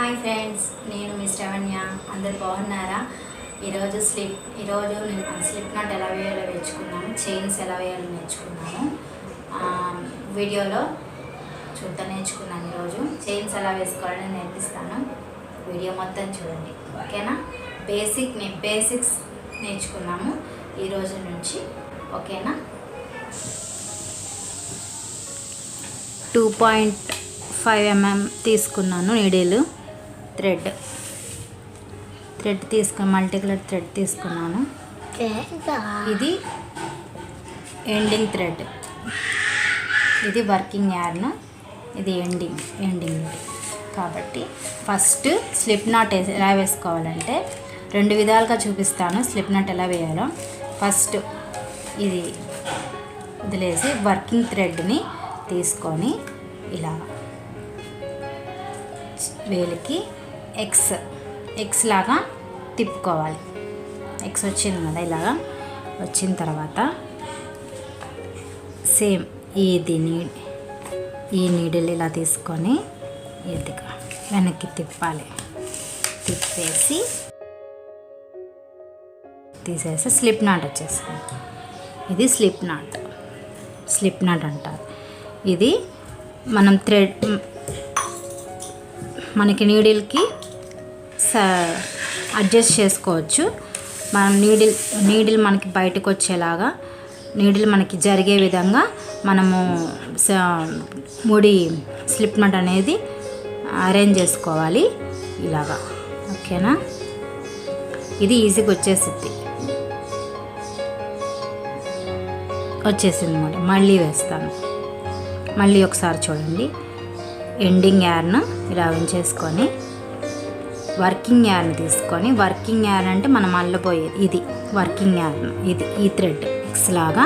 Hi friends నేను మీ శ్రవణ్య అందరు బాగున్నారా? ఈరోజు స్లిప్ ఈరోజు నేను స్లిప్ నాట్ ఎలా వేయాలో నేర్చుకున్నాను చైన్స్ ఎలా వేయాలో నేర్చుకున్నాను వీడియోలో చూద్దా నేర్చుకున్నాను ఈరోజు. చైన్స్ ఎలా వేసుకోవాలని నేర్పిస్తాను. వీడియో మొత్తం చూడండి ఓకేనా? బేసిక్ నే బేసిక్స్ నేర్చుకున్నాము ఈరోజు నుంచి ఓకేనా? టూ పాయింట్ ఫైవ్ ఎంఎం తీసుకున్నాను నీడేలు. థ్రెడ్. థ్రెడ్ తీసుకుని మల్టీ కలర్ థ్రెడ్ తీసుకున్నాను. ఇది ఎండింగ్ థ్రెడ్. ఇది వర్కింగ్ యార్న్ ఇది ఎండింగ్ ఎండింగ్ కాబట్టి ఫస్ట్ స్లిప్ నాట్ ఎలా వేసుకోవాలంటే రెండు విధాలుగా చూపిస్తాను స్లిప్ నాట్ ఎలా వేయాలో. ఫస్ట్ ఇది వదిలేసి వర్కింగ్ థ్రెడ్ని తీసుకొని ఇలా వేలికి ఎగ్స్ ఎగ్స్ లాగా తిప్పుకోవాలి. ఎగ్స్ వచ్చింది కదా ఇలాగా. వచ్చిన తర్వాత సేమ్ ఇది నీ ఈ నీడిల్ ఇలా తీసుకొని ఇదిగా వెనక్కి తిప్పాలి. తిప్పేసి తీసేసి స్లిప్ నాట్ వచ్చేస్తుంది. ఇది స్లిప్ నాట్. స్లిప్ నాట్ అంటారు. ఇది మనం థ్రెడ్ మనకి నీడిల్కి అడ్జస్ట్ చేసుకోవచ్చు. మనం నీడిల్ నీడిల్ మనకి బయటకు వచ్చేలాగా నీడిల్ మనకి జరిగే విధంగా మనము ముడి స్లిప్ నట్ అనేది అరేంజ్ చేసుకోవాలి. ఇలాగా. ఓకేనా? ఇది ఈజీగా వచ్చేసిద్ది. వచ్చేసింది అనమాట మళ్ళీ వేస్తాను. మళ్ళీ ఒకసారి చూడండి. ఎండింగ్ యార్న్ ఇలా ఉంచేసుకొని. వర్కింగ్ యార్న్ తీసుకొని వర్కింగ్ యార్న్ అంటే మనం అల్లబోయేది ఇది వర్కింగ్ యార్న్ ఇది ఈ థ్రెడ్. ఎక్స్ లాగా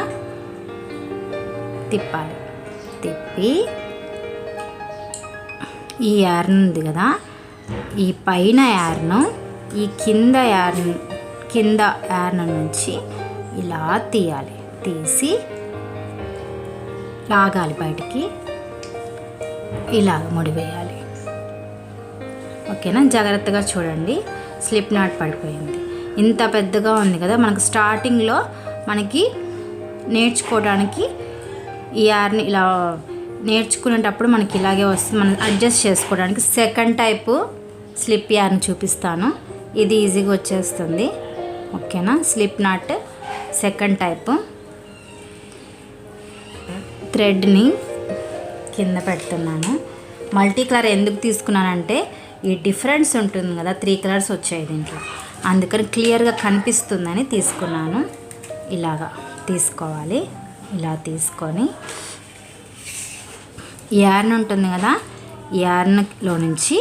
తిప్పాలి. తిప్పి ఈ యార్న్ ఉంది కదా ఈ పైన యార్ను ఈ కింద యార్న్ కింద యార్న్ నుంచి ఇలా తీయాలి. తీసి లాగాలి బయటికి. ఇలా ముడివేయాలి. ఓకేనా? జాగ్రత్తగా చూడండి. స్లిప్ నాట్ పడిపోయింది. ఇంత పెద్దగా ఉంది కదా మనకు స్టార్టింగ్లో మనకి నేర్చుకోవడానికి ఈ యార్ని ఇలా నేర్చుకునేటప్పుడు మనకి ఇలాగే వస్తుంది. మనం అడ్జస్ట్ చేసుకోవడానికి సెకండ్ టైపు స్లిప్ యార్ని చూపిస్తాను. ఇది ఈజీగా వచ్చేస్తుంది. ఓకేనా? Slip knot second type. థ్రెడ్ని కింద పెడుతున్నాను. మల్టీ కలర్ ఎందుకు తీసుకున్నానంటే ఈ డిఫరెన్స్ ఉంటుంది కదా త్రీ కలర్స్ వచ్చాయి దీంట్లో. అందుకని క్లియర్గా కనిపిస్తుందని తీసుకున్నాను. ఇలాగా తీసుకోవాలి. ఇలా తీసుకొని ఈ యార్న్ ఉంటుంది కదా ఈ యార్న్లో నుంచి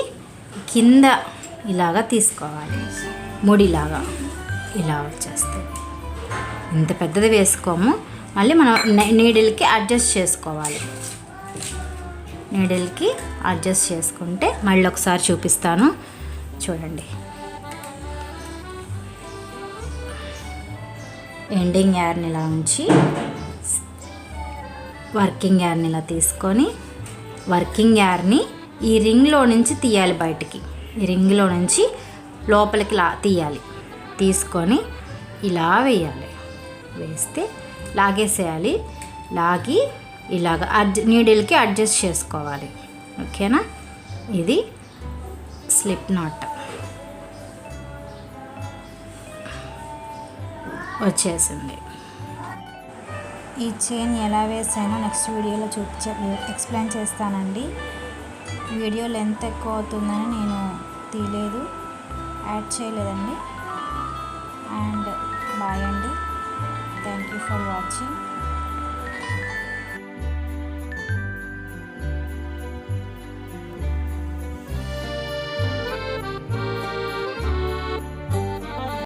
కింద ఇలాగా తీసుకోవాలి. ముడిలాగా ఇలా వచ్చేస్తుంది ఇంత పెద్దది వేసుకోము. మళ్ళీ మనం నీడిల్కి అడ్జస్ట్ చేసుకోవాలి. నీడిల్కి అడ్జస్ట్ చేసుకుంటే మళ్ళీ ఒకసారి చూపిస్తాను. చూడండి. ఎండింగ్ యార్ని ఇలా ఉంచి వర్కింగ్ యార్ని ఇలా తీసుకొని వర్కింగ్ యార్ని ఈ రింగ్లో నుంచి తీయాలి బయటికి. ఈ రింగ్లో నుంచి లోపలికి లా తీయాలి. తీసుకొని ఇలా వేయాలి. వేస్తే లాగేసేయాలి. లాగి ఇలాగ అడ్జ నీడిల్కి అడ్జస్ట్ చేసుకోవాలి. ఓకేనా? ఇది స్లిప్ నాట్ వచ్చేసింది. ఈ చైన్ ఎలా వేసానో నెక్స్ట్ వీడియోలో చూపించే ఎక్స్ప్లెయిన్ చేస్తానండి. వీడియో లెంత్ ఎక్కువ అవుతుందని నేను తీయలేదు. యాడ్ చేయలేదండి. అండ్ బాయ్ అండి. Thank you for watching